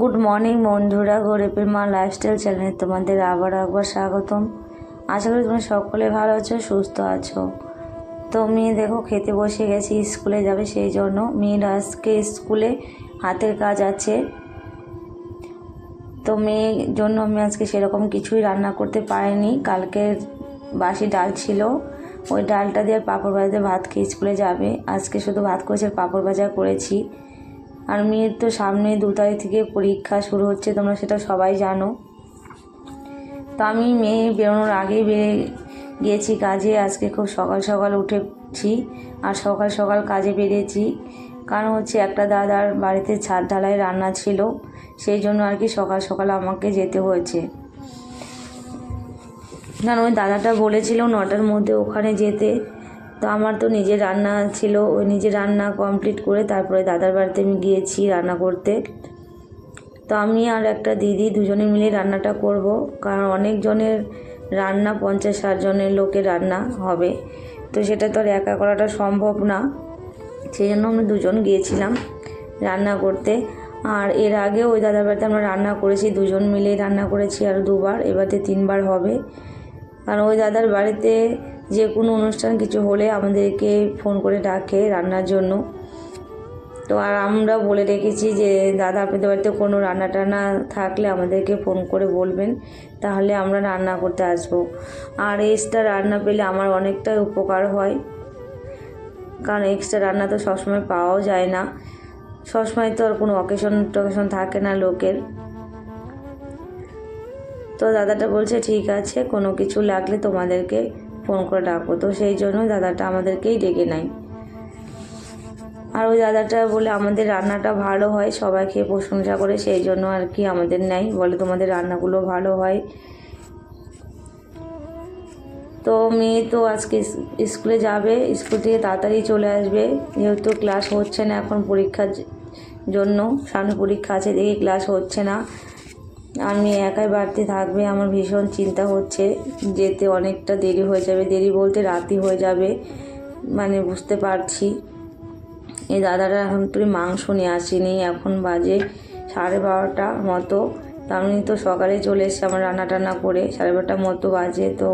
Good morning বন্ধুরা। গরিবের মা লাইফস্টাইল চ্যানেলে তোমাদের আবার একবার স্বাগতম। আশা করি তোমরা সকলে ভালো আছো, সুস্থ আছো। তো মেয়ে দেখো, খেতে বসে গেছি, স্কুলে যাবে সেই জন্য। মেয়ের আজকে স্কুলে হাতের কাজ আছে। তো মেয়ের জন্য আমি আজকে সেরকম কিছুই রান্না করতে পারিনি। কালকে বাসি ডাল ছিল। ওই ডালটা দিয়ে পাঁপড় ভাজা দিয়ে ভাত খেয়ে স্কুলে যাবে। আজকে শুধু ভাত করেছে আর পাঁপড় ভাজা করেছি। আর মেয়ের তো সামনে দু তারিখ থেকে পরীক্ষা শুরু হচ্ছে, তোমরা সেটা সবাই জানো। তো আমি মেয়ে বেরোনোর আগেই বেরিয়ে গিয়েছি কাজে, আজকে খুব সকাল সকাল উঠেছি আর সকাল সকাল কাজে বেরিয়েছি। কারণ হচ্ছে একটা দাদার বাড়িতে ছাদ ঢালাই রান্না ছিল, সেই জন্য আর কি সকাল সকাল আমাকে যেতে হয়েছে। কারণ ওই দাদাটা বলেছিল নটার মধ্যে ওখানে যেতে। তো আমার তো নিজের রান্না ছিল, ওই নিজের রান্না কমপ্লিট করে তারপরে দাদার বাড়িতে আমি গিয়েছি রান্না করতে। তো আমি আর একটা দিদি দুজনে মিলে রান্নাটা করব, কারণ অনেকজনের রান্না পঞ্চাশ ষাট জনের লোকের রান্না হবে। তো সেটা তো আর একা করাটা সম্ভব না, সেই জন্য আমরা দুজন গিয়েছিলাম রান্না করতে। আর এর আগে ওই দাদার বাড়িতে আমরা রান্না করেছি, দুজন মিলেই রান্না করেছি আর দুবার, এবারে তিনবার হবে। কারণ ওই দাদার বাড়িতে যে কোনো অনুষ্ঠান কিছু হলে আমাদেরকে ফোন করে ডাকে রান্নার জন্য। তো আর আমরা বলে রেখেছি যে, দাদা আপনাদের বাড়িতে কোনো রান্না টান্না থাকলে আমাদেরকে ফোন করে বলবেন, তাহলে আমরা রান্না করতে আসব। আর এক্সট্রা রান্না পেলে আমার অনেকটাই উপকার হয়। কারণ এক্সট্রা রান্না তো সবসময় পাওয়াও যায় না। সবসময় তো আর কোনো অকেশন টকেশন থাকে না লোকের। তো দাদাটা বলছে, ঠিক আছে, কোনো কিছু লাগলে তোমাদেরকে ফোন করে ডাকবো। তো সেই জন্য দাদাটা আমাদেরকেই ডেকে নেয়। আর ওই দাদাটা বলে, আমাদের রান্নাটা ভালো হয়, সবাই খেয়ে প্রশংসা করে, সেই জন্য আর কি আমাদের নেয়। বলে, তোমাদের রান্নাগুলো ভালো হয়। তো মেয়ে তো আজকে স্কুলে যাবে, স্কুল থেকে তাড়াতাড়ি চলে আসবে। যেহেতু ক্লাস হচ্ছে না এখন পরীক্ষার জন্য, সামনে পরীক্ষা আছে, দেখি ক্লাস হচ্ছে না। আমি একাই বাড়িতে থাকবে, আমার ভীষণ চিন্তা হচ্ছে যেতে অনেকটা দেরি হয়ে যাবে। দেরি বলতে রাতি হয়ে যাবে মানে বুঝতে পারছি। এই দাদারা এখন তুই মাংস নিয়ে আসিনি, এখন বাজে সাড়ে বারোটা মতো। আমি তো সকালে চলে এসছি আমার রান্না টান্না করে, সাড়ে বারোটা মতো বাজে। তো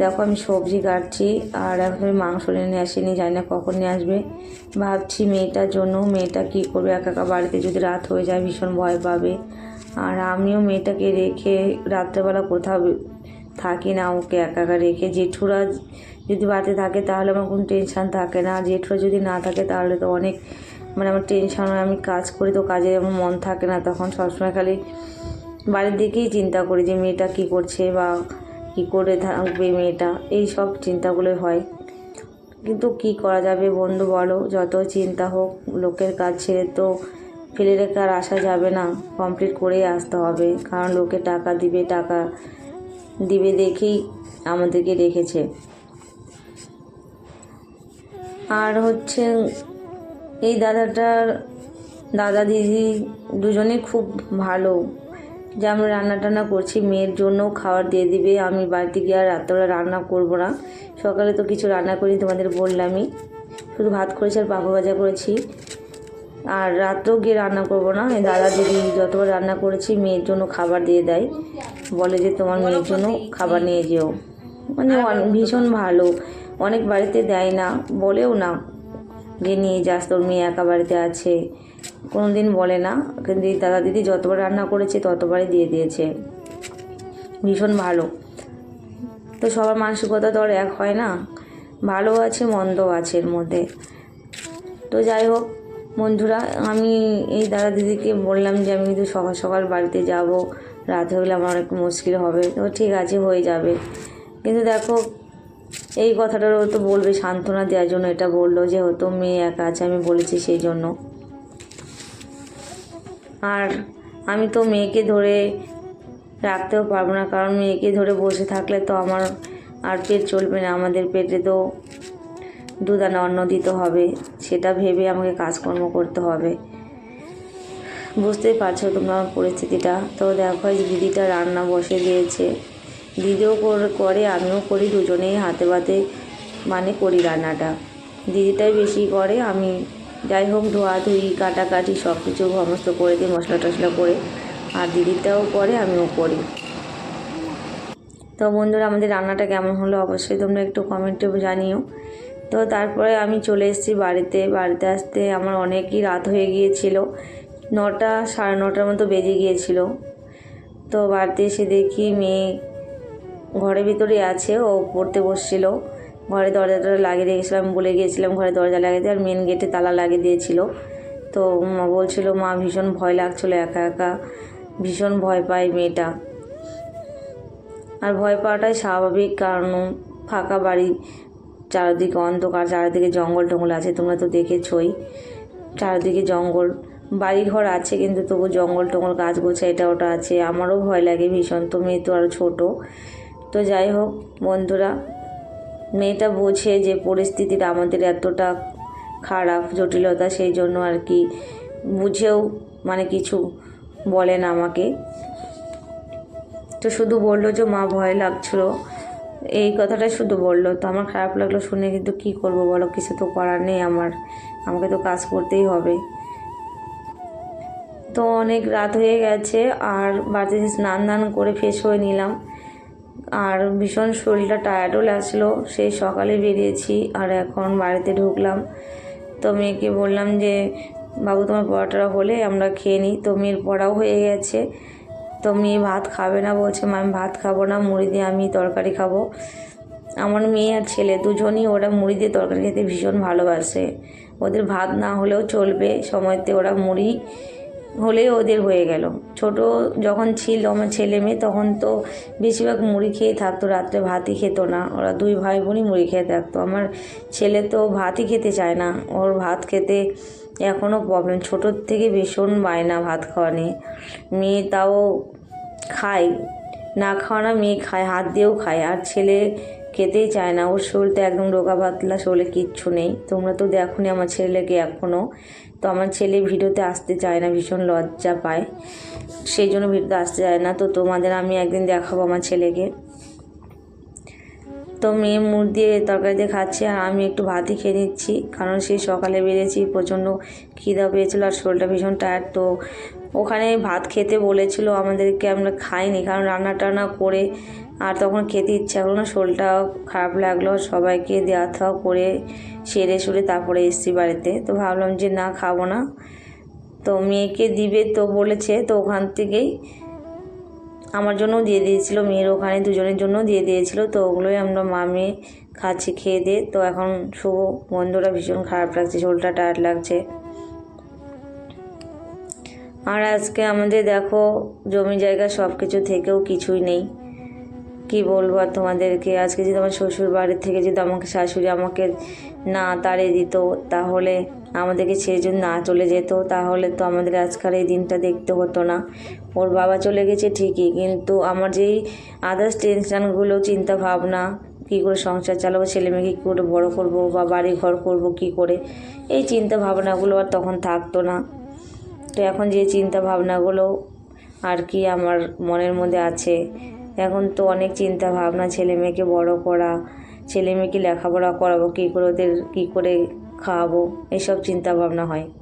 দেখো আমি সবজি কাটছি, আর এখন মাংস নিয়ে আসিনি, জানি না কখন নিয়ে আসবে। ভাবছি মেয়েটার জন্য, মেয়েটা কী করবে? একা একা বাড়িতে যদি রাত হয়ে যায়, ভীষণ ভয় পাবে। আর আমিও মেয়েটাকে রেখে রাত্রেবেলা কোথাও থাকি না, ওকে একা একা রেখে। জেঠুরা যদি বাড়িতে থাকে, তাহলে আমার কোনো টেনশান থাকে না। জেঠুরা যদি না থাকে, তাহলে তো অনেক মানে আমার টেনশন হয়। আমি কাজ করি তো কাজে আমার মন থাকে না। তখন সবসময় খালি বাড়ির দিকেই চিন্তা করি যে মেয়েটা কী করছে বা কী করে থাকবে মেয়েটা? এই সব চিন্তাগুলো হয়। কিন্তু কি করা যাবে বন্ধু বলো? যত চিন্তা হোক, লোকের কাজ ছেড়ে তো ফেলে রেখে আর আসা যাবে না। কমপ্লিট করেই আসতে হবে। কারণ লোকে টাকা দিবে টাকা দিবে দেখেই আমাদেরকে রেখেছে। আর হচ্ছে এই দাদাটার দাদা দিদি দুজনেই খুব ভালো। যে আমরা রান্না টান্না করছি, মেয়ের জন্যও খাবার দিয়ে দিবে। আমি বাড়িতে গিয়ে আর রাত্রেবেলা রান্না করব না। সকালে তো কিছু রান্না করি তোমাদের বললামই। শুধু ভাত করেছি আর পাঁপড় ভাজা করেছি। আর রাত্রেও গিয়ে রান্না করব না। দাদা দিদি যতবার রান্না করেছি, মেয়ের জন্য খাবার দিয়ে দেয়। বলে যে তোমার মেয়ের জন্য খাবার নিয়ে যেও। মানে ভীষণ ভালো। অনেক বাড়িতে দেয় না, বলেও না। যে নিয়ে যাস, তোর মেয়ে একা বাড়িতে আছে। কোনো দিন বলে না। কিন্তু দাদা দিদি যতবার রান্না করেছে, ততবারই দিয়ে দিয়েছে। ভীষণ ভালো। তো সবার মানসিকতা তো আর এক হয় না। ভালো আছে মন্দ আছে এর মধ্যে। তো যাই হোক, বন্ধুরা, আমি এই দাদা দিদিকে বললাম যে, আমি কিন্তু সকাল সকাল বাড়িতে যাব। রাত হলে আমার অনেক মুশকিল হবে। তো ঠিক আছে, হয়ে যাবে। কিন্তু দেখো, এই কথাটারও তো বলবে সান্ত্বনা দেওয়ার জন্য এটা বলল যে হয়তো মেয়ে একা আছে, আমি বলেছি সেই জন্য। আর আমি তো মেয়েকে ধরে রাখতেও পারব না, কারণ মেয়েকে ধরে বসে থাকলে তো আমার আর পেট চলবে না। আমাদের পেটে তো দুদানা অন্ন দিতে হবে, সেটা ভেবে আমাকে কাজকর্ম করতে হবে। বুঝতেই পারছ তোমরা আমার পরিস্থিতিটা। তো দেখো, এই দিদিটা রান্না বসে দিয়েছে। দিদিও করে করে, আমিও করি, দুজনেই হাতে বাতে মানে করি রান্নাটা। দিদিটাই বেশি করে, আমি যাই হোক ধোয়াধুয়ি কাটাকাটি সব কিছু সমস্ত করে দিই মশলা টশলা করে, আর দিদিটাও করে, আমিও করি। তো বন্ধুরা, আমাদের রান্নাটা কেমন হলো অবশ্যই তোমরা একটু কমেন্টে জানিও। তো তারপরে আমি চলে এসেছি বাড়িতে। বাড়িতে আসতে আমার অনেকই রাত হয়ে গিয়েছিল। নটা, সাড়ে নটার মতো বেজে গিয়েছিল। তো বাড়িতে এসে দেখি মেয়ে ঘরের ভিতরে আছে, ও পড়তে বসছিল। ঘরে দরজাটা লাগিয়ে রেখেছিলাম বলে গিয়েছিলাম ঘরে দরজা লাগিয়ে দিয়ে, আর মেন গেটে তালা লাগিয়ে দিয়েছিল। তো মা বলছিল, মা, ভীষণ ভয় লাগছিল একা একা। ভীষণ ভয় পায় মেয়েটা। আর ভয় পাওয়াটাই স্বাভাবিক কারণ, ফাঁকা বাড়ি, চারিদিকে অন্ধকার, চারিদিকে জঙ্গল টঙ্গল আছে, তোমরা তো দেখেছই। চারিদিকে জঙ্গল বাড়ি ঘর আছে, কিন্তু তবু জঙ্গল টঙ্গল, গাছ গোছা, এটা ওটা আছে। আমারও ভয় লাগে ভীষণ, তো মেয়ে তো আরও ছোটো। তো যাই হোক, বন্ধুরা মেয়েটা বোঝে যে পরিস্থিতিটা আমাদের এতটা খারাপ, জটিলতা, সেই জন্য আর কি বুঝেও মানে কিছু বলে না আমাকে। তো শুধু বলল যে, মা, ভয় লাগছিল। এই কথাটাই শুধু বলল। তো আমার খারাপ লাগল শুনে, কিন্তু কি করব বলো? কিছু তো করার নেই আমার। আমাকে তো কাজ করতেই হবে। তো অনেক রাত হয়ে গেছে, আর বাড়িতে স্নান দান করে ফ্রেশ হয়ে নিলাম। আর ভীষণ শরীরটা টায়ার্ডও লাগছিল। সেই সকালে বেরিয়েছি আর এখন বাড়িতে ঢুকলাম। তো মেয়েকে বললাম যে, বাবু, তোমার পড়াটা হলে আমরা খেয়ে নিই। তো মেয়ের পড়াও হয়ে গেছে। তো মেয়ে ভাত খাবে না। বলছে, মা, আমি ভাত খাব না, মুড়ি দিয়ে আমি তরকারি খাব। আমার মেয়ে আর ছেলে দুজনই ওরা মুড়ি দিয়ে তরকারি খেতে ভীষণ ভালোবাসে। ওদের ভাত না হলেও চলবে। সময়তে ওরা মুড়ি হলেই ওদের হয়ে গেল। ছোট যখন ছিল আমার ছেলে মেয়ে, তখন তো বেশিরভাগ মুড়ি খেয়ে থাকতো, রাত্রে ভাতই খেত না। ওরা দুই ভাই বোনই মুড়ি খেয়ে থাকতো। আমার ছেলে তো ভাতই খেতে চায় না। ওর ভাত খেতে এখনও প্রবলেম ছোটোর থেকে ভীষণ বায়না ভাত খাওয়া নিয়ে। মেয়ে তাও খায়। না খাওয়া না, মেয়ে খায়। হাত দিয়েও খায়। আর ছেলে খেতেই চায় না। ওর শরীরটা একদম রোগা পাতলা শরীরে কিচ্ছু নেই। তোমরা তো দেখোনি আমার ছেলেকে এখনও তো আমার ছেলে ভিডিওতে আসতে চায় না, ভীষণ লজ্জা পায়। সেই জন্য ভিডিওতে আসতে চায় না। তো তোমাদের আমি একদিন দেখাবো আমার ছেলেকে। তো মেয়ে মুড় দিয়ে তরকারি দিয়ে খাচ্ছে আর আমি একটু ভাতই খেয়ে নিচ্ছি। কারণ সেই সকালে বেরিয়েছি, প্রচণ্ড খিদা পেয়েছিলো আর শরীরটা ভীষণ টায়ার্ড তো ওখানে ভাত খেতে বলেছিল, আমাদেরকে আমরা খাইনি। কারণ রান্না টান্না করে আর তখন খেতে ইচ্ছা করল না শোলটাও খারাপ লাগল, সবাইকে দেওয়া থাওয়া করে সেরে সুরে তারপরে এসছি বাড়িতে। তো ভাবলাম যে না, খাব না। তো মেয়েকে দিবে তো বলেছে, তো ওখান থেকেই আমার জন্যও দিয়ে দিয়েছিল, মেয়ের ওখানে দুজনের জন্য দিয়ে দিয়েছিল। তো ওগুলোই আমরা মা মেয়ে খাচ্ছি, খেয়ে দিয়ে। তো এখন শুভ বন্ধুরা ভীষণ খারাপ লাগছে শোলটা টায়ার্ড লাগছে। আর আজকে আমাদের দেখো, জমি জায়গা সব কিছু থেকেও কিছুই নেই। কি বলব আর তোমাদেরকে? আজকে যদি আমার শ্বশুর বাড়ির থেকে যদি আমাকে শাশুড়ি আমাকে না তাড়িয়ে দিত, তাহলে আমাদেরকে ছেড়ে যদি না চলে যেত, তাহলে তো আমাদের আজকাল এই দিনটা দেখতে হতো না। ওর বাবা চলে গেছে ঠিকই, কিন্তু আমার যেই আদার্স টেনশানগুলো চিন্তা ভাবনা কী করে সংসার চালাবো, ছেলে মেয়েকে কী করে বড়ো করব বা বাড়ি ঘর করব, কী করে, এই চিন্তা ভাবনাগুলো আর তখন থাকতো না। তো এখন যে চিন্তা ভাবনাগুলো আর কি আমার মনের মধ্যে আছে এখন তো অনেক চিন্তা ভাবনা, ছেলে মেয়েকে বড় করা, ছেলে মেয়েকে লেখাপড়া করাবো, কী করে ওদের, কী করে খাওয়াবো, এসব চিন্তা ভাবনা হয়।